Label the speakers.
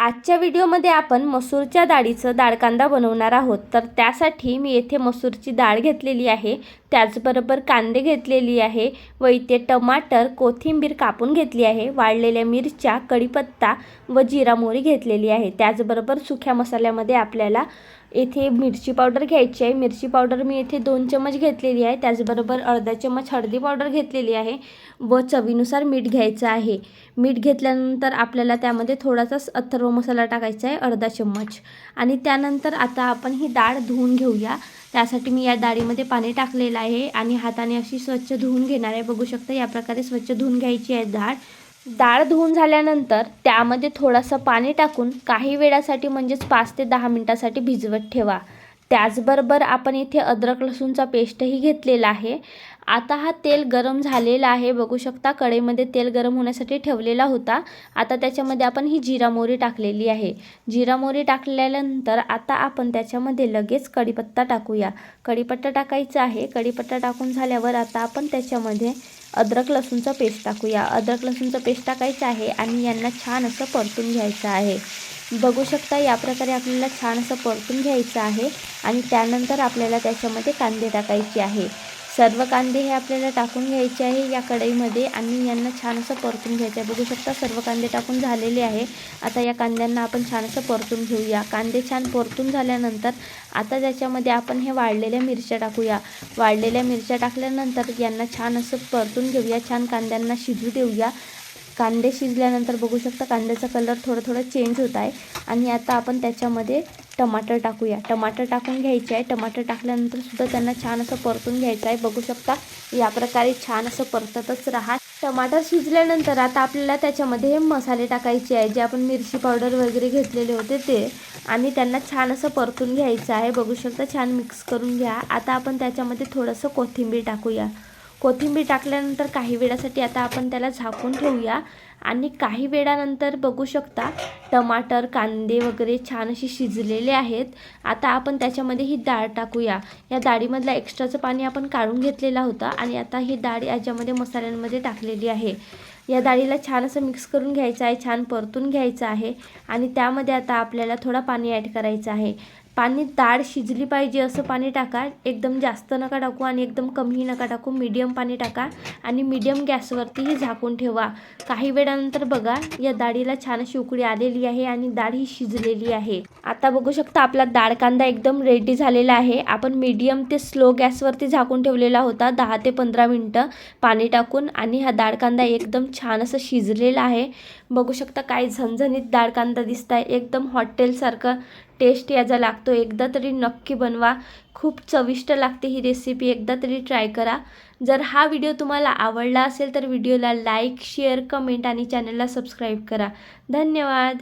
Speaker 1: आजच्या व्हिडिओमध्ये आपण मसूरच्या डाळीचं डाळकांदा बनवणार आहोत. तर त्यासाठी मी येथे मसूरची डाळ घेतलेली आहे. त्याचबरोबर कांदे घेतलेली आहे. व इथे टमाटर कोथिंबीर कापून घेतली आहे. वाळलेल्या मिरच्या कढीपत्ता व जिरा मोहरी घेतलेली आहे. त्याचबरोबर सुख्या मसाल्यामध्ये आपल्याला येथे मिरची पावडर घ्यायची आहे. मिरची पावडर मी येथे दोन चमच घेतलेली आहे. त्याचबरोबर अर्धा चमच हळदी पावडर घेतलेली आहे व चवीनुसार मीठ घ्यायचं आहे. मीठ घेतल्यानंतर आपल्याला त्यामध्ये थोडासाच अथर्व मसाला टाकायचा आहे अर्धा चम्मच. आणि त्यानंतर आता आपण ही डाळ धुवून घेऊया. त्यासाठी मी या डाळीमध्ये पाणी टाकलेलं आहे आणि हाताने अशी स्वच्छ धुवून घेणार आहे. बघू शकता या प्रकारे स्वच्छ धुवून घ्यायची आहे डाळ डाळ धुवून झाल्यानंतर त्यामध्ये थोडंसं पाणी टाकून काही वेळासाठी म्हणजेच पाच ते दहा मिनटासाठी भिजवत ठेवा. त्याचबरोबर आपण इथे अद्रक लसूणचा पेस्टही घेतलेला आहे. आता हा तेल गरम झालेला आहे. बघू शकता कढईमध्ये तेल गरम होण्यासाठी ठेवलेला होता. आता त्याच्यामध्ये आपण ही जिरा मोहरी टाकलेली आहे. जिरा मोहरी टाकल्यानंतर आता आपण त्याच्यामध्ये लगेच कढीपत्ता टाकूया. कढीपत्ता टाकायचा आहे. कढीपत्ता टाकून झाल्यावर आता आपण त्याच्यामध्ये अद्रक लसूणचा पेस्ट टाकूया. अद्रक लसूणचा पेस्ट टाकायचा आहे आणि यांना छान असं परतून घ्यायचं आहे. बघू शकता या प्रकारे आपल्याला छान असं परतून घ्यायचं आहे आणि त्यानंतर आपल्याला त्याच्यामध्ये कांदे टाकायचे आहे. सर्व कांदे हे आपल्याला टाकून घ्यायचे आहे या कढईमध्ये आणि यांना छान असं परतून घ्यायचं आहे. बघू शकता सर्व कांदे टाकून झालेले आहे. आता या कांद्यांना आपण छान असं परतून घेऊया. कांदे छान परतून झाल्यानंतर आता त्याच्यामध्ये आपण हे वाळलेल्या मिरच्या टाकूया. वाळलेल्या मिरच्या टाकल्यानंतर यांना छान असं परतून घेऊया. छान कांद्यांना शिजू देऊया. कांदे शिजल्यानंतर बघू शकता कांद्याचा कलर थोडं थोडं चेंज होत आहे. आणि आता आपण त्याच्यामध्ये टमाटर टाकूया. टमाटर टाकून घ्यायचे आहे. टमाटर टाकल्यानंतर सुद्धा त्यांना छान असं परतून घ्यायचं आहे. बघू शकता या प्रकारे छान असं परततच राहा. टमाटर शिजल्यानंतर आता आपल्याला त्याच्यामध्ये हे मसाले टाकायचे आहे. जे आपण मिरची पावडर वगैरे घेतलेले होते ते. आणि त्यांना छान असं परतून घ्यायचं आहे. बघू शकता छान मिक्स करून घ्या. आता आपण त्याच्यामध्ये थोडंसं कोथिंबीर टाकूया. कोथिंबीर टाकल्यानंतर काही वेळासाठी आता आपण त्याला झाकून ठेवूया. आणि काही वेळानंतर बघू शकता टमाटर कांदे वगैरे छान असे शिजलेले आहेत. आता आपण त्याच्यामध्ये ही डाळ टाकूया. या डाळीमधला एक्स्ट्राचं पाणी आपण काढून घेतलेलं होतं आणि आता ही डाळ याच्यामध्ये मसाल्यांमध्ये टाकलेली आहे. या डाळीला छान असं मिक्स करून घ्यायचं आहे छान परतून घ्यायचं आहे. आणि त्यामध्ये आता आपल्याला थोडा पाणी ॲड करायचं आहे. पाणी डाळ शिजली पाहिजे असं पाणी टाका. एकदम जास्त नका टाकू आणि एकदम कमीही नका टाकू. मीडियम पाणी टाका आणि मीडियम गॅसवरतीही झाकून ठेवा. काही वेळानंतर बघा या डाळीला छान अशी उकळी आलेली आहे आणि डाळ ही शिजलेली आहे. आता बघू शकता आपला डाळ कांदा एकदम रेडी झालेला आहे. आपण मीडियम ते स्लो गॅसवरती झाकून ठेवलेला होता. दहा ते पंधरा मिनटं पाणी टाकून आणि हा डाळ कांदा एकदम छान असं शिजलेला आहे. बघू शकता काय झणझणीत डाळ कांदा दिसत आहे एकदम हॉटेलसारखं टेस्ट याचा लागतो. एकदा तरी नक्की बनवा. खूप चविष्ट लागते ही रेसिपी एकदा तरी ट्राय करा. जर हा व्हिडिओ तुम्हाला आवडला असेल तर व्हिडिओला लाईक शेअर कमेंट आणि चॅनलला सबस्क्राईब करा. धन्यवाद.